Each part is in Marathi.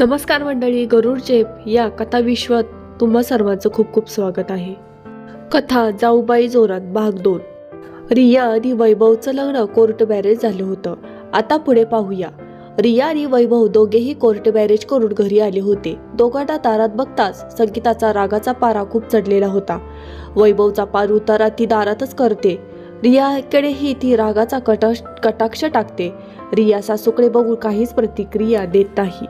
नमस्कार मंडळी गरुड जेब या कथाविश्वात तुम्हा सर्वांचं खूप खूप स्वागत आहे. कथा जाऊबाई जोरात भाग दोन. रिया आणि वैभवचं लग्न कोर्ट बॅरेज झालं होतं. आता पुढे पाहूया. रिया आणि वैभव दोघेही कोर्ट बॅरेज करून घरी आले होते. दोघांना दारात बघताच संगीताचा रागाचा पारा खूप चढलेला होता. वैभवचा पार उतारा ती दारातच करते. रियाकडेही ती रागाचा कटाक्ष कटाक्ष टाकते. रिया सासूकडे बघून काहीच प्रतिक्रिया देत नाही.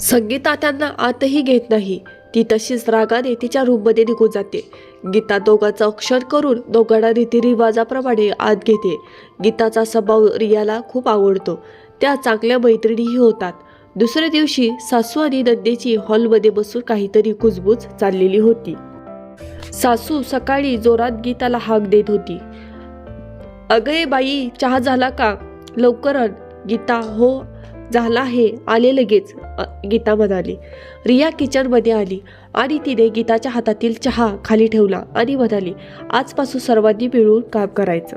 संगीता त्यांना आतही घेत नाही. ती तशीच रागाने तिच्या रूममध्ये निघून जाते. गीता दोघांचं अक्षर करून दोघांना रीतिरिवाजाप्रमाणे आत घेते. गीताचा स्वभाव रियाला खूप आवडतो. त्या चांगल्या मैत्रिणीही होतात. दुसऱ्या दिवशी सासू आणि नंदेची हॉलमध्ये बसून काहीतरी कुजबूज चाललेली होती. सासू सकाळी जोरात गीताला हाक देत होती. अगं बाई चहा झाला का? लवकर गीता हो. झाला आहे आले लगेच. गीता म्हणाली. रिया किचनमध्ये आली आणि तिने गीताच्या हातातील चहा खाली ठेवला आणि म्हणाली आजपासून सर्वांनी मिळून काम करायचं.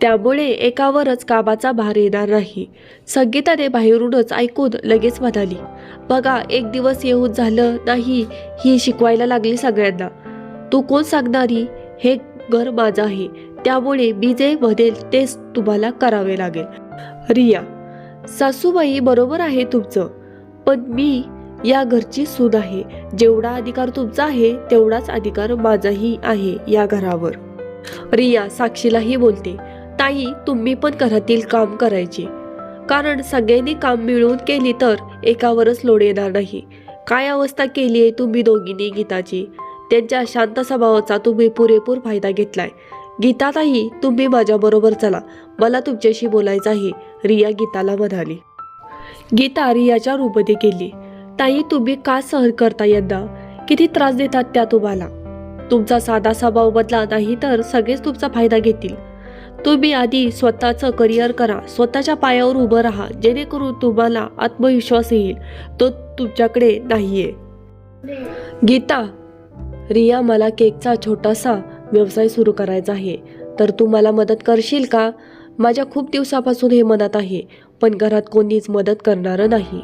त्यामुळे एकावरच कामाचा भार येणार नाही. संगीताने बाहेरूनच ऐकून लगेच म्हणाली बघा एक दिवस येऊन झालं नाही ही शिकवायला लागली सगळ्यांना. तू कोण सांगणारी? हे घर माझं आहे. त्यामुळे मी जे म्हणेल तेच तुम्हाला करावे लागेल. रिया सासूबाई बरोबर आहे तुमचं. पण मी या घरची सून आहे. जेवढा अधिकार तुमचा आहे तेवढाच अधिकार माझाही आहे या घरावर. रिया साक्षीलाही बोलते ताई तुम्ही पण घरातील काम करायचे. कारण सगळ्यांनी काम मिळून केली तर एकावरच लोड येणार नाही. काय अवस्था केली आहे तुम्ही दोघींनी गीताची? त्यांच्या शांत स्वभावाचा तुम्ही पुरेपूर फायदा घेतलाय. गीताताही तुम्ही माझ्याबरोबर चला. मला तुमच्याशी बोलायचं आहे रिया गीताला म्हणाली. गीता रियाच्या रूपमध्ये गेली. ताई तुम्ही का सहन करता यंदा? किती त्रास देतात त्या तुम्हाला? तुमचा साधा स्वभाव बदला नाही तर सगळेच तुमचा फायदा घेतील. तुम्ही आधी स्वतःचं करिअर करा. स्वतःच्या पायावर उभं राहा. जेणेकरून तुम्हाला आत्मविश्वास येईल. तो तुमच्याकडे नाहीये. गीता रिया मला केकचा छोटासा व्यवसाय सुरू करायचा आहे. तर तू मला मदत करशील का? माझ्या खूप दिवसापासून हे मनात आहे पण घरात कोणीच मदत करणारं नाही.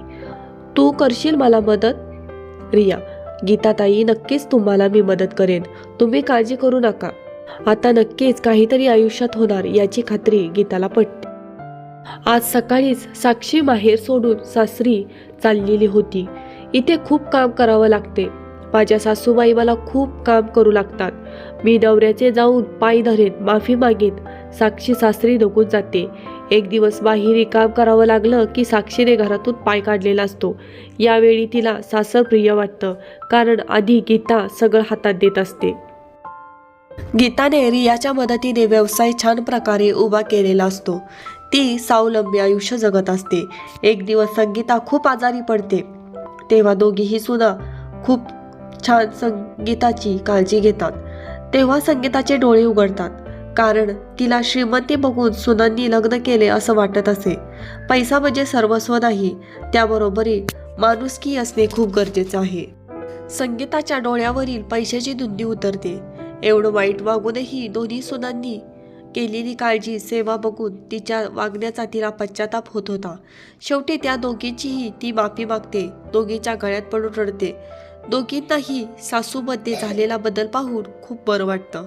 तू करशील मला मदत? रिया गीताताई नक्कीच तुम्हाला मी मदत करेन. तुम्ही काळजी करू नका. आता नक्कीच काहीतरी आयुष्यात होणार याची खात्री गीताला पटते. आज सकाळीच साक्षी माहेर सोडून सासरी चाललेली होती. इथे खूप काम करावं लागते. माझ्या सासूबाई मला खूप काम करू लागतात. मी नवऱ्याचे जाऊन पाय धरेन माफी मागेन. साक्षी सासरी नको जाते. एक दिवस बाहेरी काम करावं लागलं की साक्षीने घरातून पाय काढलेला असतो. यावेळी तिला सासर प्रिय वाटतं कारण आधी गीता सगळं हातात देत असते. गीताने रियाच्या मदतीने व्यवसाय छान प्रकारे उभा केलेला असतो. ती स्वावलंबी आयुष्य जगत असते. एक दिवस संगीता खूप आजारी पडते. तेव्हा दोघीही सुद्धा खूप छान संगीताची काळजी घेतात. तेव्हा संगीताचे डोळे उघडतात. कारण तिला श्रीमंती बघून सुनांनी लग्न केले असं वाटत असे. पैसा म्हणजे सर्वस्व नाही. त्याबरोबरी माणुसकी असणे खूप गरजेचं आहे. संगीताच्या डोळ्यावरील पैशाची धुंदी उतरते. एवढं वाईट वागूनही दोन्ही सुनांनी केलेली काळजी सेवा बघून तिच्या वागण्याचा तिला पश्चाताप होत होता. शेवटी त्या दोघींचीही ती माफी मागते. दोघीच्या गळ्यात पडून रडते. दोघींनाही सासूमध्ये झालेला बदल पाहून खूप बरं वाटतं.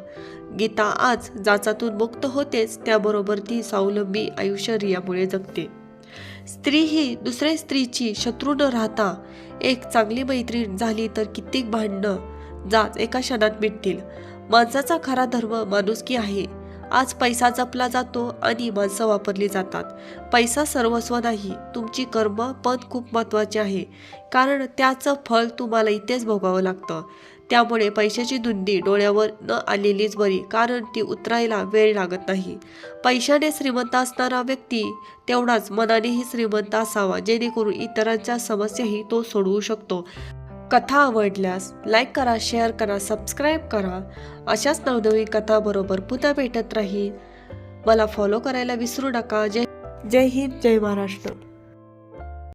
गीता आज जाचातून मुक्त होतेच त्याबरोबर ती स्वावलंबी आयुष्य रियामुळे जगते. स्त्री ही दुसऱ्या स्त्रीची शत्रू न राहता एक चांगली मैत्रीण झाली तर कित्येक भांडणं जाच एका क्षणात मिटतील. माणसाचा खरा धर्म माणुसकी आहे. आज पैसा जपला जातो आणि माणसं वापरली जातात. पैसा सर्वस्व नाही तुमची कर्म पण खूप महत्त्वाची आहे. कारण त्याचं फळ तुम्हाला इथेच भोगावं लागतं. त्यामुळे पैशाची धुंदी डोळ्यावर न आलेलीच बरी कारण ती उतरायला वेळ लागत नाही. पैशाने श्रीमंत असणारा व्यक्ती तेवढाच मनानेही श्रीमंत असावा जेणेकरून इतरांच्या समस्याही तो सोडवू शकतो. कथा आवडल्यास लाईक करा शेअर करा सबस्क्राईब करा. अशाच नवनवी कथाबरोबर पुन्हा भेटत राहील मला फॉलो करायला विसरू नका. जय जय हिंद जय महाराष्ट्र.